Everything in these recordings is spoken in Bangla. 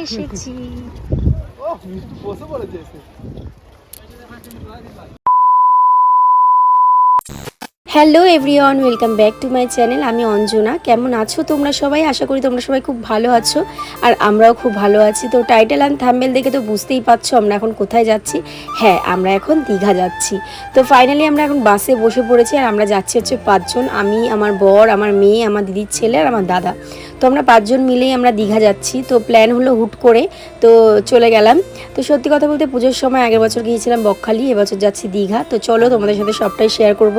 এসেছি ও মিষ্টি বসে পড়েছে এসে hello everyone, welcome back to my channel. আমি অঞ্জনা। কেমন আছো তোমরা সবাই? আশা করি তোমরা সবাই খুব ভালো আছো আর আমরাও খুব ভালো আছি। তো টাইটেল অ্যান্ড থাম্বেল দেখে তো বুঝতেই পারছ আমরা এখন কোথায় যাচ্ছি। হ্যাঁ আমরা এখন দীঘা যাচ্ছি। তো ফাইনালি আমরা এখন বাসে বসে পড়েছি আর আমরা যাচ্ছি হচ্ছে পাঁচজন। আমি, আমার বর, আমার মেয়ে, আমার দিদির ছেলে আর আমার দাদা। তো আমরা পাঁচজন মিলেই আমরা দীঘা যাচ্ছি। তো প্ল্যান হলো হুট করে তো চলে গেলাম। তো সত্যি কথা বলতে পুজোর সময় আগের বছর গিয়েছিলাম বকখালি, এবছর যাচ্ছি দীঘা। তো চলো তোমাদের সাথে সবটাই শেয়ার করব।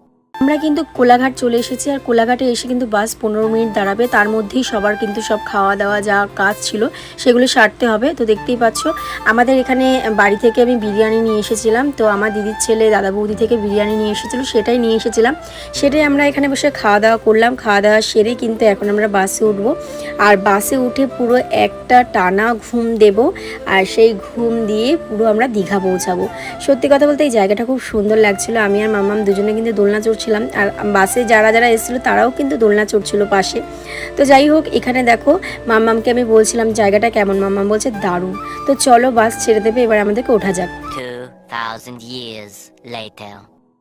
আমরা কিন্তু কোলাঘাট চলে এসেছি আর কোলাঘাটে এসে কিন্তু বাস পনেরো মিনিট দাঁড়াবে। তার মধ্যেই সবার কিন্তু সব খাওয়া দাওয়া যা কাজ ছিল সেগুলো সারতে হবে। তো দেখতেই পাচ্ছ, আমাদের এখানে বাড়ি থেকে আমি বিরিয়ানি নিয়ে এসেছিলাম। তো আমার দিদির ছেলে দাদা বৌদি থেকে বিরিয়ানি নিয়ে এসেছিল, সেটাই নিয়ে এসেছিলাম। সেটাই আমরা এখানে বসে খাওয়া দাওয়া করলাম। খাওয়া দাওয়া সেরে কিন্তু এখন আমরা বাসে উঠবো। আর বাসে উঠে পুরো একটা টানা ঘুম দেব আর সেই ঘুম দিয়ে পুরো আমরা দীঘা পৌঁছাবো। সত্যি কথা বলতে এই জায়গাটা খুব সুন্দর লাগছিল। আমি আর মামাম দুজনে কিন্তু দোলনা চড়ছিলাম। আর বাসে যারা যারা এসেছিল তারাও কিন্তু দোলনা চড়ছিল পাশে। তো যাই হোক এখানে দেখো মাম্মামকে আমি বলছিলাম জায়গাটা কেমন? মাম্মাম বলছে দারুণ। তো চলো বাস ছেড়ে দেবে এবার আমাদেরকে ওঠা যাক.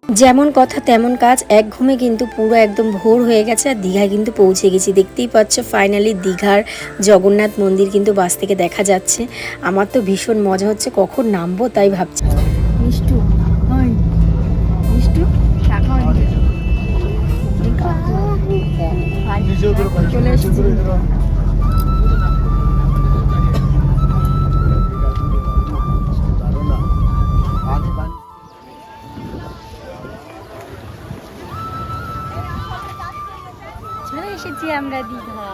যেমন কথা তেমন কাজ এক ঘুমে কিন্তু পুরো একদম ভোর হয়ে গেছে আর দীঘায় কিন্তু পৌঁছে গেছি। দেখতেই পাচ্ছ ফাইনালি দীঘার জগন্নাথ মন্দির কিন্তু বাস থেকে দেখা যাচ্ছে। আমার তো ভীষণ মজা হচ্ছে কখন নামবো তাই ভাবছি। চলে এসেছি। আমরা দীঘা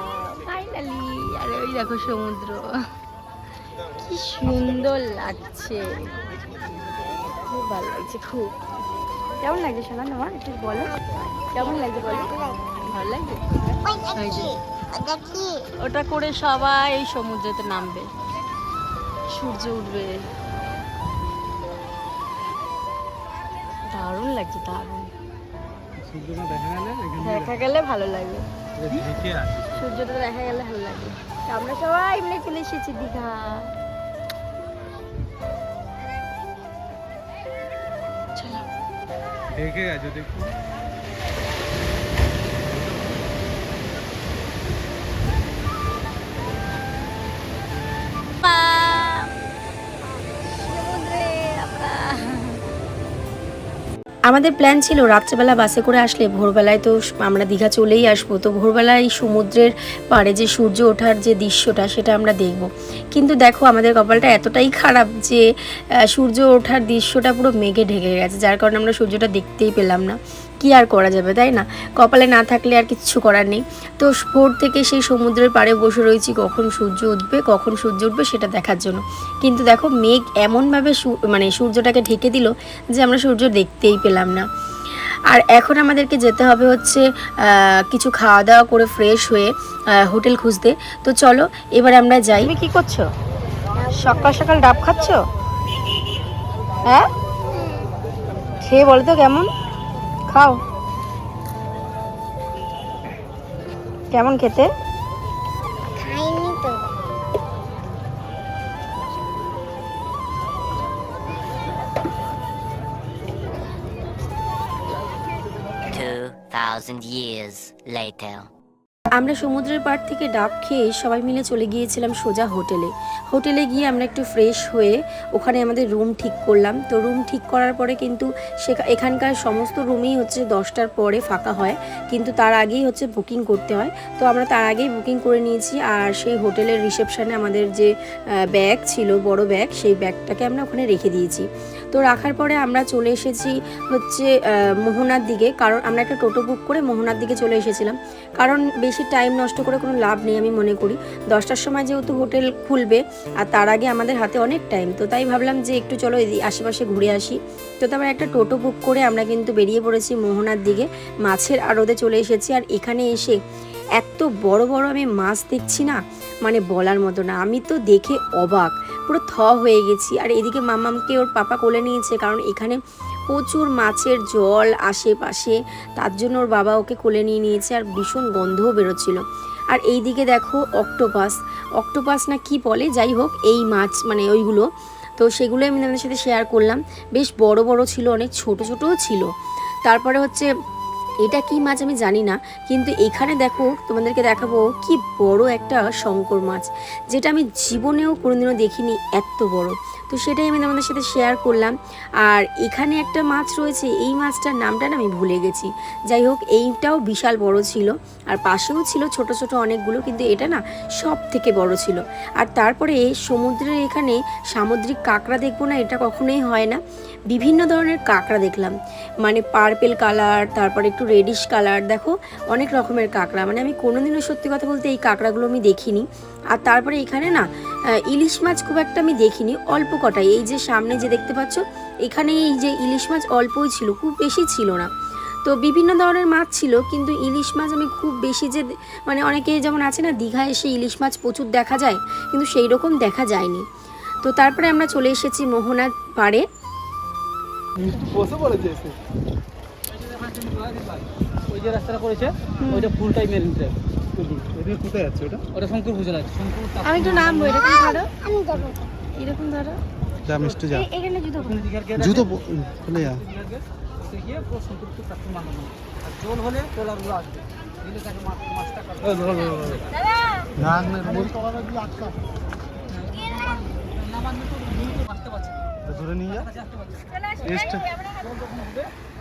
ফাইনালি আর ওই দেখো সমুদ্র। কি সুন্দর লাগছে। খুব ভালো লাগছে, খুব। কেমন লাগছে শোনা তোমার একটু বলো। কেমন লাগছে বলো? ভালো লাগছে। ওটা করে সবাই সমুদ্রেতে নামবে। সূর্য উঠবে। দারুণ লাগছে, দারুণ। দেখা গেলে দেখা ভালো লাগবে সূর্যটা দেখা গেলে ভালো লাগে। তো আমরা সবাই মিলে চলে এসেছি দীঘা। ঢেকে গেছে দেখুন আমাদের প্ল্যান ছিল রাত্রেবেলা বাসে করে আসলে ভোরবেলায় তো আমরা দীঘা চলেই আসব। তো ভোরবেলায় সমুদ্রের পাড়ে যে সূর্য ওঠার যে দৃশ্যটা সেটা আমরা দেখব। কিন্তু দেখো আমাদের কপালটা এতটাই খারাপ যে সূর্য ওঠার দৃশ্যটা পুরো মেঘে ঢেকে গেছে। যার কারণে আমরা সূর্যটা দেখতেই পেলাম না। কি আর করা যাবে, তাই না? কপালে না থাকলে আর কিচ্ছু করার নেই। তো ভোর থেকে সেই সমুদ্রের পাড়ে বসে রয়েছি, কখন সূর্য উঠবে, কখন সূর্য উঠবে সেটা দেখার জন্য। কিন্তু দেখো, মেঘ এমনভাবে মানে সূর্যটাকে ঢেকে দিল যে আমরা সূর্য দেখতেই পেলাম না। আর এখন আমাদেরকে যেতে হবে হচ্ছে কিছু খাওয়া দাওয়া করে ফ্রেশ হয়ে হোটেল খুঁজতে। তো চলো, এবার আমরা যাই। তুমি কি করছ? সকাল সকাল ডাব খাচ্ছ? হ্যাঁ? খেয়ে বলো তো কেমন? খাও কেমন খেতে খাইনি তো Two thousand years later. আমরা সমুদ্রের পাড় থেকে ডাব খেয়ে সবাই মিলে চলে গিয়েছিলাম সোজা হোটেলে। হোটেলে গিয়ে আমরা একটু ফ্রেশ হয়ে ওখানে আমাদের রুম ঠিক করলাম। তো রুম ঠিক করার পরে কিন্তু এখানকার সমস্ত রুমই হচ্ছে দশটার পরে ফাঁকা হয়। কিন্তু তার আগেই হচ্ছে বুকিং করতে হয়। তো আমরা তার আগেই বুকিং করে নিয়েছি আর সেই হোটেলের রিসেপশানে আমাদের যে ব্যাগ ছিল, বড় ব্যাগ সেই ব্যাগটাকে আমরা ওখানে রেখে দিয়েছি। তো রাখার পরে আমরা চলে এসেছি হচ্ছে মোহনার দিকে। কারণ আমরা একটা টোটো বুক করে মোহনার দিকে চলে এসেছিলাম। কারণ বেশি টাইম নষ্ট করে কোনো লাভ নেই আমি মনে করি। দশটার সময় যেহেতু হোটেল খুলবে, আর তার আগে আমাদের হাতে অনেক টাইম তো তাই ভাবলাম যে একটু চলো আশেপাশে ঘুরে আসি। তো তারপর একটা টোটো বুক করে আমরা কিন্তু বেরিয়ে পড়েছি মোহনার দিকে। মাছের আড়তে চলে এসেছি। আর এখানে এসে এত বড় বড় আমি মাছ দেখছি না মানে বলার মতো না। আমি তো দেখে অবাক। পুরো থ হয়ে গেছি। আর এদিকে মামামকে ওর পাপা কোলে নিয়েছে, কারণ এখানে প্রচুর মাছের জল আশেপাশে। তার জন্য ওর বাবা ওকে কোলে নিয়ে নিয়েছে আর ভীষণ গন্ধও বেরোচ্ছিল। আর এই দিকে দেখো অক্টোপাস। অক্টোপাস না কি বলে? যাই হোক, এই মাছ মানে ওইগুলো। তো সেগুলো আমি আপনাদের সাথে শেয়ার করলাম। বেশ বড় বড় ছিল, অনেক ছোট ছোটও ছিল। তারপরে হচ্ছে এটা কি মাছ আমি জানি না, কিন্তু এখানে দেখো তোমাদেরকে দেখাবো কি বড় একটা শঙ্কর মাছ, যেটা আমি জীবনেও কোনোদিনও দেখিনি এত বড়। তো সেটাই আমি তোমাদের সাথে শেয়ার করলাম। আর এখানে একটা মাছ রয়েছে, এই মাছটার নামটা না আমি ভুলে গেছি। যাই হোক, এইটাও বিশাল বড় ছিল, আর পাশেও ছিল ছোট ছোট অনেকগুলো, কিন্তু এটা না সব থেকে বড় ছিল। আর তারপরে সমুদ্রের এখানে সামুদ্রিক কাঁকড়া দেখব না, এটা কখনোই হয় না। বিভিন্ন ধরনের কাঁকড়া দেখলাম। মানে পার্পেল কালার তারপরে একটু রেডিশ কালার দেখো, অনেক রকমের কাঁকড়া। মানে আমি কোনোদিনও সত্যি কথা বলতে এই কাঁকড়াগুলো আমি দেখিনি। আর তারপরে এখানে না ইলিশ মাছ খুব একটা আমি দেখিনি, অল্প কটাই। এই যে সামনে যে দেখতে পাচ্ছ এখানে এই যে ইলিশ মাছ অল্পই ছিল, খুব বেশি ছিল না। তো বিভিন্ন ধরনের মাছ ছিল, কিন্তু ইলিশ মাছ আমি খুব বেশি যে মানে অনেকে যেমন আছে না, দীঘায় এসে ইলিশ মাছ প্রচুর দেখা যায়, কিন্তু সেই রকম দেখা যায়নি। তো তারপরে আমরা চলে এসেছি মোহনার পাড়ে। বসে পড়েছে এসে। ওই যে রাস্তাটা করেছে ওইটা ফুলটাই মেরিন ড্রাইভ কোথায় যাচ্ছে ওটা? ওটা শঙ্কর পুজো আছে শঙ্কর আমি একটু নামবো এরকম ধরো? আমি যাব। এরকম ধরো। যা মিষ্টি যা। এখানে জুতো জুতো খুলে যা। গিয়ে পুরো চারটে মানানো। আর জল হলে আসবে দিলে তাকে মাছটা কাটবে। না না পারছে না। ধরে নিয়ে যা। আসতে পারছে না। এসটা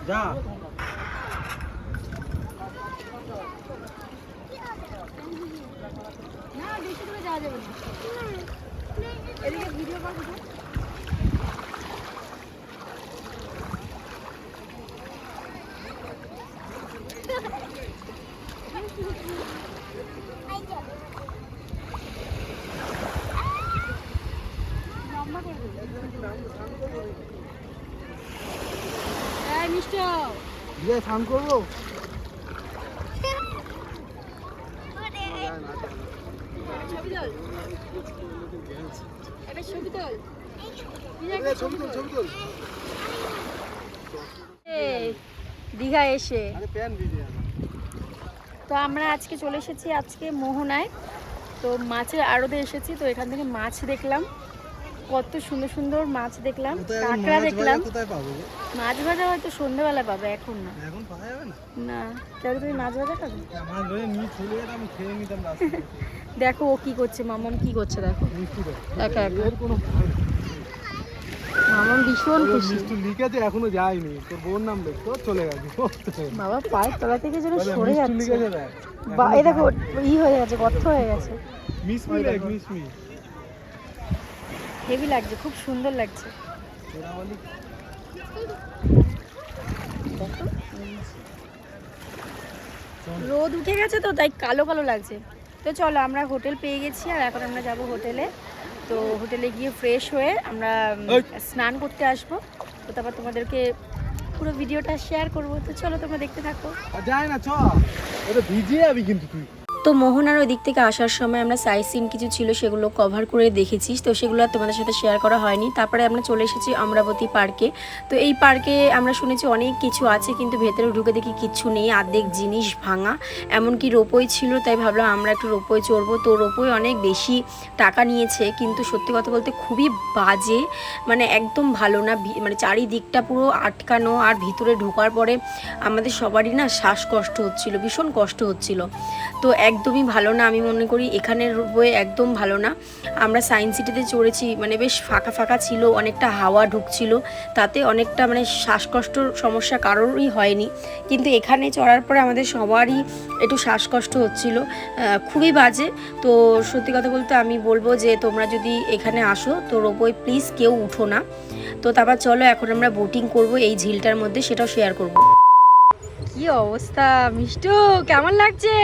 যা দিয়ে স্নান করব ছবি তুল ছবি তুল দীঘা এসে। আরে প্যান ভিজে তো আমরা আজকে চলে এসেছি আজকে মোহনায়। তো মাছের আড়তে এসেছি তো এখান থেকে মাছ দেখলাম। কত সুন্দর সুন্দর মাছ দেখলাম কাঁকড়া দেখলাম? মাছ ভাজা হয়তো সন্ধ্যেবেলা পাবে এখন না। এখন পাওয়া যাবে না? না। কেউ তুমি মাছ ভাজা খাবে? আমার ধরে নিয়ে চলে যেতাম খেয়ে নিতাম দেখো ও কি করছে মামাম কি করছে দেখো। একা একা। কোনো মামাম ভীষণ খুশি। মিষ্টি লিখেছে এখনও যায়নি। তোর বোন নাম দেখতো চলে গেছে। বাবা পায়ের তলা থেকে যেন সরে যাচ্ছে। বা এই দেখো ই হয়ে গেছে গর্ত হয়ে গেছে। মিসমি দেখ মিসমি হেভি লাগছে খুব সুন্দর লাগছে। রোদ উঠে গেছে তো তাই কালো কালো লাগছে। তো চলো আমরা হোটেল পেয়ে গেছি আর এখন আমরা যাব হোটেলে। তো হোটেলে গিয়ে ফ্রেশ হয়ে আমরা স্নান করতে আসব। তো তারপর তোমাদেরকে পুরো ভিডিওটা শেয়ার করব। তো চলো তোমরা দেখতে থাকো। যায় না চ। ওটা ভিজে যাবি কিন্তু তুই। তো মোহনার ওই দিক থেকে আসার সময় আমরা সাইট সিন কিছু ছিল সেগুলো কভার করে দেখেছি। তো সেগুলো আর তোমাদের সাথে শেয়ার করা হয়নি। তারপরে আমরা চলে এসেছি অমরাবতী পার্কে তো এই পার্কে আমরা শুনেছি অনেক কিছু আছে, কিন্তু ভেতরে ঢুকে দেখি কিচ্ছু নেই। আর্ধেক জিনিস ভাঙা। এমনকি রোপই ছিল, তাই ভাবলাম আমরা একটু রোপই চড়বো। তো রোপই অনেক বেশি টাকা নিয়েছে, কিন্তু সত্যি কথা বলতে খুবই বাজে। মানে একদম ভালো না। মানে চারিদিকটা পুরো আটকানো, আর ভিতরে ঢোকার পরে আমাদের সবারই না শ্বাসকষ্ট হচ্ছিল, ভীষণ কষ্ট হচ্ছিল। তো একদমই ভালো না। আমি মনে করি এখানের বই একদম ভালো না। আমরা সায়েন্স সিটিতে চড়েছি মানে বেশ ফাঁকা ফাঁকা ছিল, অনেকটা হাওয়া ঢুকছিল। তাতে অনেকটা মানে শ্বাসকষ্টর সমস্যা কারোরই হয়নি। কিন্তু এখানে চড়ার পরে আমাদের সবারই একটু শ্বাসকষ্ট হচ্ছিল। খুবই বাজে। তো সত্যি কথা বলতে আমি বলব যে, তোমরা যদি এখানে আসো, তো রোপওয়ে প্লিজ কেউ উঠো না। তো তারপর চলো, এখন আমরা বোটিং করব এই ঝিলটার মধ্যে, সেটাও শেয়ার করব। কি অবস্থা? মিষ্টু, কেমন লাগছে?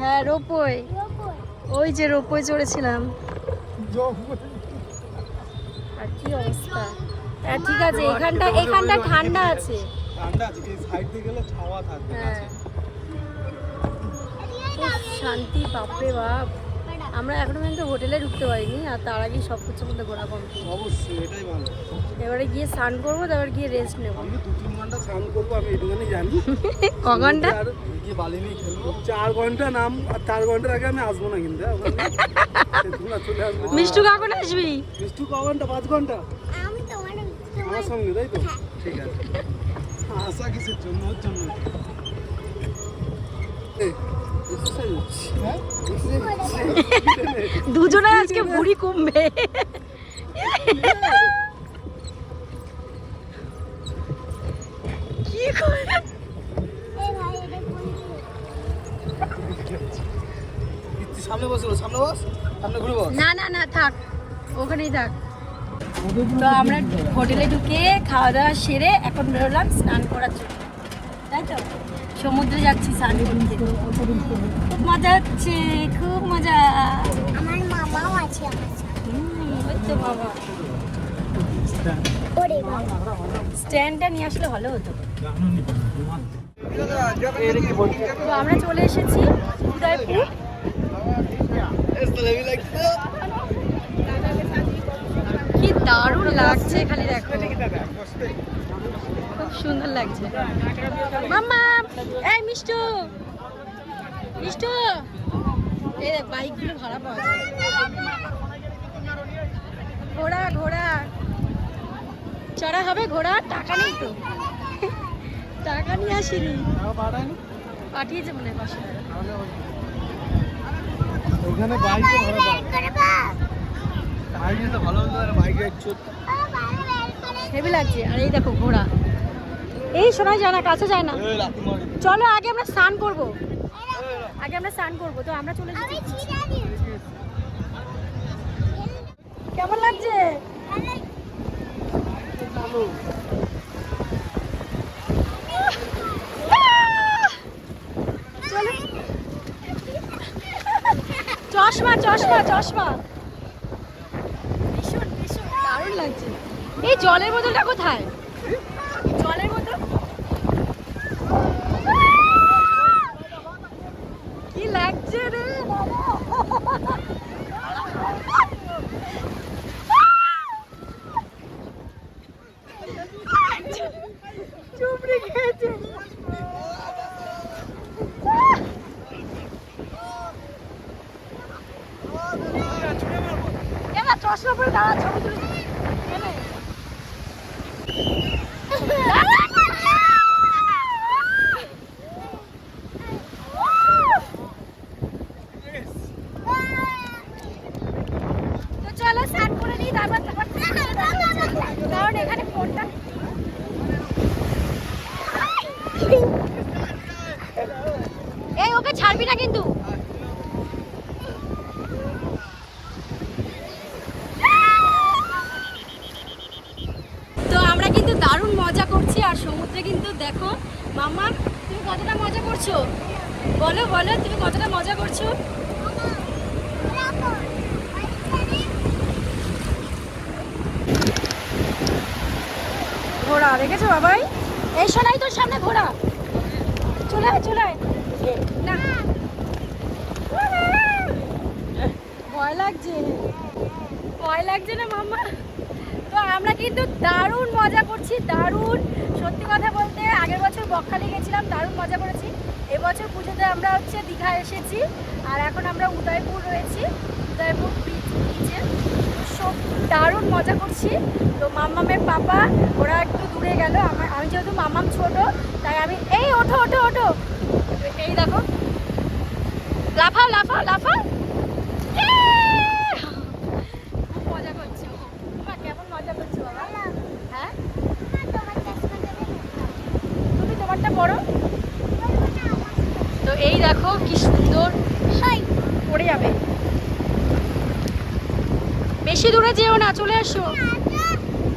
হ্যাঁ রোপওয়ে ওই যে রোপওয়ে চড়েছিলাম। আর কি অবস্থা? হ্যাঁ ঠিক আছে এখানটা এখানটা ঠান্ডা আছে। ঠান্ডা আছে সাইড দিয়ে গেলে ছাওয়া থাকবে হ্যাঁ। শান্তি বাপরে বাপ। আমরা এখনও পর্যন্ত হোটেলে ঢুকতে পারিনি আর তার আগে সব কিছুর মধ্যে ঘোরা কমপ্লিট অবশ্যই এটাই ভালো। এবারে গিয়ে স্নান করব তারপর গিয়ে রেস্ট নেব। আমি দু তিন ঘণ্টা স্নান করব আমি এটুখানি জানি। ক ঘণ্টা? আর গিয়ে বালি নিয়ে খেলব। চার ঘণ্টা নাম আর চার ঘণ্টার আগে আমি আসব না কিন্তু হ্যাঁ। তোমরা চলে আসবে। মিষ্টু কখন আসবি? মিষ্টু ক ঘণ্টা? পাঁচ ঘণ্টা? আমার সঙ্গে তাই তো? ঠিক আছে। আশা কিসের জন্য? ওর জন্য এই, exercise হচ্ছে, হ্যাঁ? exercise হচ্ছে। দুজনে আজকে বুড়ি কমবে। কি করে? এই ভাই এটা কোন ইচ্ছি, সামনে বসে সামনে বস সামনে ঘুরে বস। না না না থাক ওখানেই থাক। তো আমরা হোটেলে ঢুকে খাওয়া দাওয়া সেরে এখন বেরোলাম স্নান করার জন্য। তাই তো? সমুদ্রে যাচ্ছি স্নান করতে। খুব মজা হচ্ছে খুব মজা। আমার মামাও আছে তো বাবা। স্ট্যান্ডটা নিয়ে আসলে ভালো হতো। তো আমরা চলে এসেছি উদয়পুর। কি দারুণ লাগছে খালি দেখো। সুন্দর লাগছে। মাম্মা এই মিষ্টু মিষ্টু এই বাইকগুলো ভাড়া পাওয়া যায় ঘোড়া ঘোড়া। চড়া হবে ঘোড়া টাকা নেই তো। টাকা নিয়ে আসিনি। পাঠিয়েছে মনে পাঁচশো ওখানে বাইকে ভাড়া ভালো বাইকে হেভি লাগছে। আর এই দেখো ঘোড়া। এই শোনা যায় না কাছে যায় না। চলো আগে আমরা স্নান করব। আগে আমরা স্নান করব তো আমরা চলে যাচ্ছি। কেমন লাগছে? চলো। চশমা চশমা চশমা। ভীষণ ভীষণ। দারুণ লাগছে। এই জলের বোতলটা কোথায় জলের বোতল কি লাগছে রে বাবা চুপড়ে খেয়েছে এবার চশমা পরে দাঁড়া ছবি তুলে এনে। তো চলো স্নান করে নিই তারপর তারপর কারণ এখানে ফোনটা এই ওকে ছাড়বি না কিন্তু তো আমরা কিন্তু দারুণ মজা করছি আর সমুদ্রে কিন্তু দেখো মামা তুমি কতটা মজা করছ বলো বলো তুমি কতটা মজা করছ ঘোড়া দেখেছ বাবাই এই শোনাই তোর সামনে ঘোড়া। চলে আয় চলে আয়। না। ভয় লাগছে। ভয় লাগছে না, মাম্মা? তো আমরা কিন্তু দারুণ মজা করছি, দারুণ। সত্যি কথা বলতে, আগের বছর বকখালি গেছিলাম, দারুণ মজা করেছি। এবছর পুজোতে আমরা হচ্ছে দীঘা এসেছি, আর এখন আমরা উদয়পুর রয়েছি, উদয়পুর বিচে সব দারুণ মজা করছি। তো মাম্মামের পাপা, ওরা একটু দূরে গেল। আমার, আমি যেহেতু মাম্মাম ছোট, তাই আমি, এই ওঠো ওঠো ওঠো। এই দেখো। লাফাও লাফাও লাফাও। ইয়ে! মজা করছ কেমন মজা করছ বাবা? হ্যাঁ? তুমি তোমারটা পড়ো। তো এই দেখো কি সুন্দর। পড়ে যাবে। বেশি দূরে যেও না চলে আসো।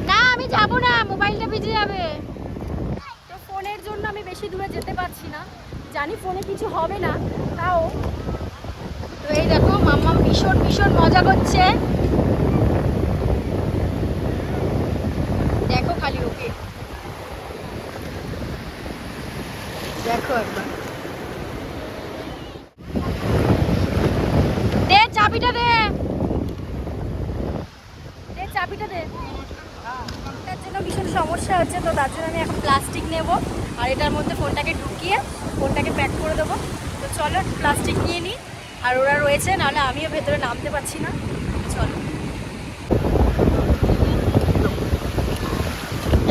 না আমি যাব না মোবাইলটা ভিজে যাবে। তো ফোনের জন্য আমি বেশি দূরে যেতে পারছি না। জানি ফোনে কিছু হবে না তাও। তো এই দেখো মাম্মা ভীষণ ভীষণ মজা করছে দেখো খালি ওকে দেখো একবার দে চাবি চাবিটা দে দে চাবিটা দে। তার জন্য ভীষণ সমস্যা হচ্ছে তো তার জন্য আমি এখন প্লাস্টিক নেব। আর এটার মধ্যে ফোনটাকে ঢুকিয়ে ফোনটাকে প্যাক করে দেবো। তো চলো প্লাস্টিক নিয়ে নিই আর ওরা রয়েছে নাহলে আমিও ভেতরে নামতে পারছি না। চলো।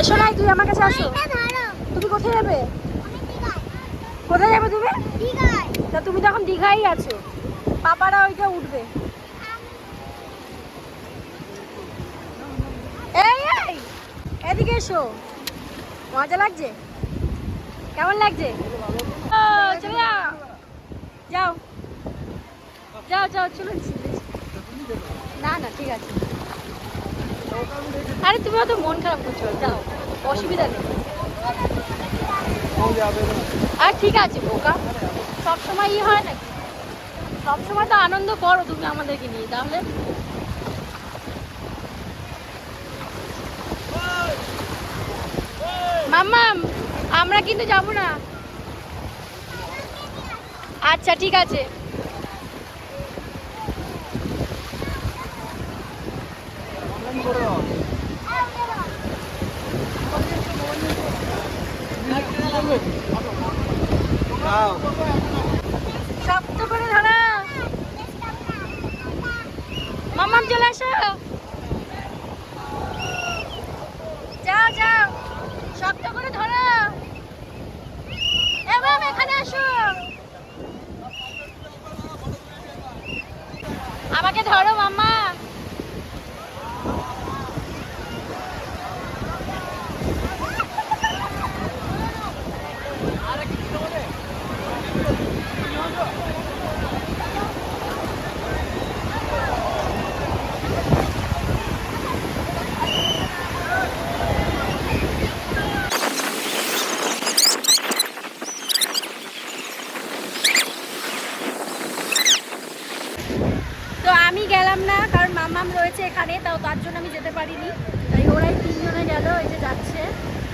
এসো নাই তুই আমার কাছে আসো। তুমি কোথায় যাবে? কোথায় যাবে তুমি? তা তুমি তো এখন দীঘাই আছো। পাপারা ওইটা উঠবে এই এই এদিকে এসো। মজা লাগছে? কেমন লাগছে? চলে যাও। যাও। যাও যাও, চলুন। না না, ঠিক আছে। আরে, তুমি অত মন খারাপ করছ। যাও, অসুবিধা নেই। আর ঠিক আছে, বোকা। সবসময় ই হয় নাকি? সবসময় তো আনন্দ করো তুমি আমাদেরকে নিয়ে, তাহলে? মাম্মাম আমরা কিন্তু যাব না। আচ্ছা ঠিক আছে শক্ত করে ধরো মাম্মাম চলে আসো যাও যাও শক্ত করে ধরো এবং এখানে আসো আমাকে ধরো মাম্মা তো আমি গেলাম না, কারণ মামাম রয়েছে এখানে, তাও তার জন্য আমি যেতে পারিনি। তাই ওরাই তিনজনে গেল, এই যে যাচ্ছে,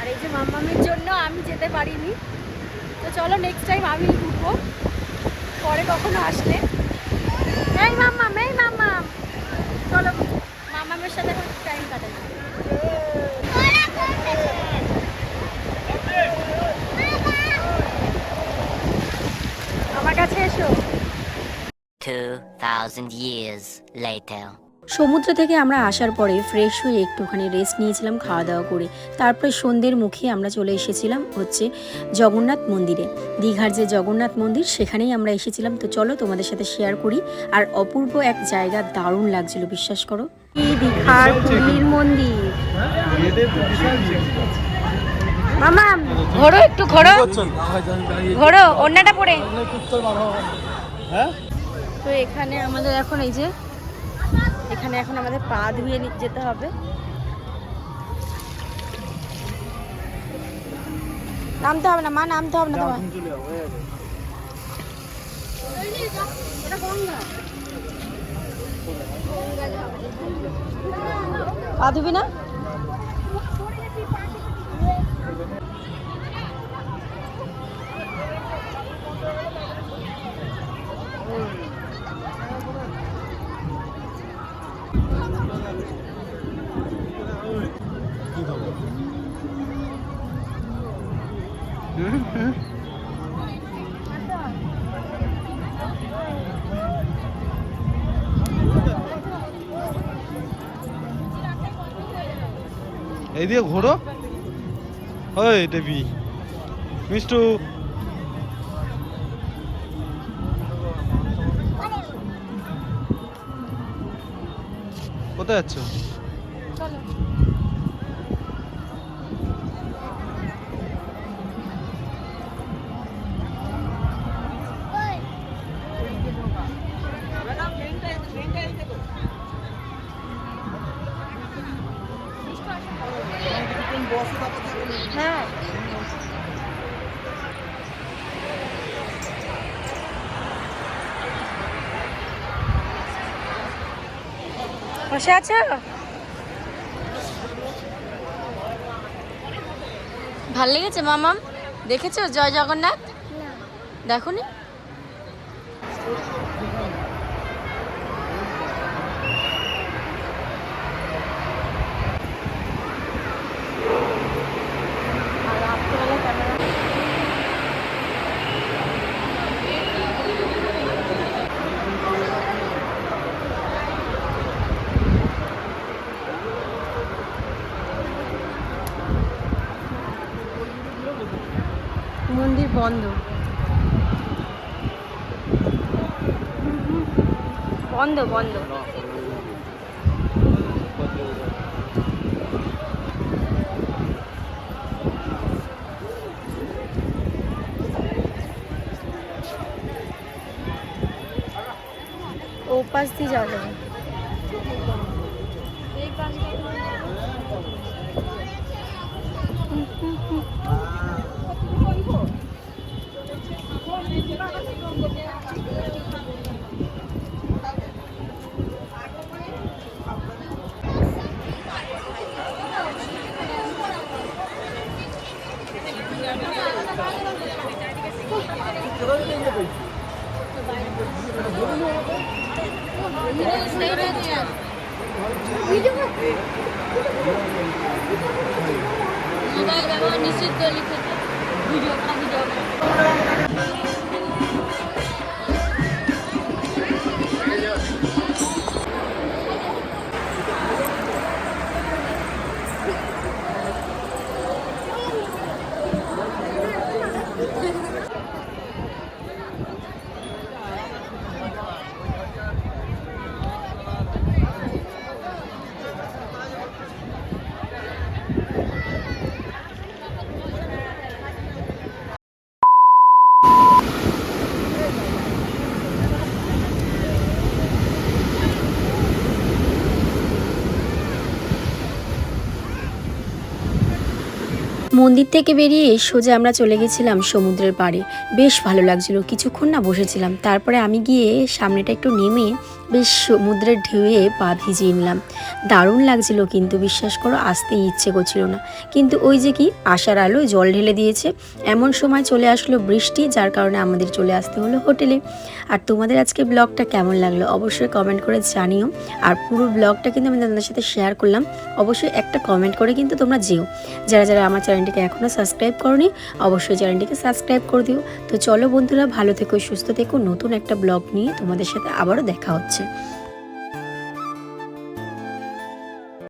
আর এই যে মামামের জন্য আমি যেতে পারিনি। তো চলো নেক্সট টাইম আমি ঢুকবো, পরে কখনো আসলে। হ্যাঁ মাম্মাম এই মাম্মাম চলো মামামের সাথে এখন টাইম কাটাই আমার কাছে এসো 2,000 years later. সমুদ্র থেকে আমরা আসার পরে ফ্রেশ হয়ে একটুখানি রেস্ট নিয়েছিলাম খাওয়া দাওয়া করে। তারপরে সন্ধ্যের মুখে আমরা চলে এসেছিলাম হচ্ছে জগন্নাথ মন্দিরে। দীঘার যে জগন্নাথ মন্দির সেখানেই আমরা এসেছিলাম। তো চলো তোমাদের সাথে শেয়ার করি। আর অপূর্ব এক জায়গা দারুণ লাগছিল বিশ্বাস করো। দীঘার পুরীর মন্দির। মামা ঘোরো একটু ঘোরো। ঘোরো অন্যটা পড়ে হ্যাঁ? তো এখানে আমাদের এখন এই যে এখানে এখন আমাদের পা ধুয়ে যেতে হবে। নামতে হবে না মা নামতে হবে না তোমার। পা ধুবি না? এই দিয়ে ঘোরো ওই দেবী। মিষ্টু। কোথায় যাচ্ছ? চলো। বসে আছো? ভালো লেগেছে মামাম? দেখেছ জয় জগন্নাথ? দেখো নি বন্ধ। বন্ধ বন্ধ। ও পাশ দিয়ে যাওয়া যাবে। মোবাইল ব্যবহার নিষিদ্ধ লিখেছে ভিডিও করা ভিডিও মন্দির থেকে বেরিয়ে সোজা আমরা চলে গেছিলাম সমুদ্রের পাড়ে। বেশ ভালো লাগছিল। কিছুক্ষণ না বসেছিলাম। তারপরে আমি গিয়ে সামনেটা একটু নেমে বেশ সমুদ্রের ঢেউয়ে পা ভিজিয়ে নিলাম। দারুণ লাগছিল কিন্তু, বিশ্বাস করো, আসতেই ইচ্ছে করছিল না। কিন্তু ওই যে কি, আশার আলো জল ঢেলে দিয়েছে। এমন সময় চলে আসলো বৃষ্টি, যার কারণে আমাদের চলে আসতে হলো হোটেলে। আর তোমাদের আজকে ব্লগটা কেমন লাগল অবশ্যই কমেন্ট করে জানিও। আর পুরো ব্লগটা কিন্তু আমি তোমাদের সাথে শেয়ার করলাম। অবশ্যই একটা কমেন্ট করে কিন্তু তোমরা যেও। যারা যারা আমার চ্যানেলটিকে এখনও সাবস্ক্রাইব করনি, অবশ্যই চ্যানেলটিকে সাবস্ক্রাইব করে দিও। তো চলো বন্ধুরা, ভালো থেকো, সুস্থ থেকো, নতুন একটা ব্লগ নিয়ে তোমাদের সাথে আবারও দেখা হচ্ছে।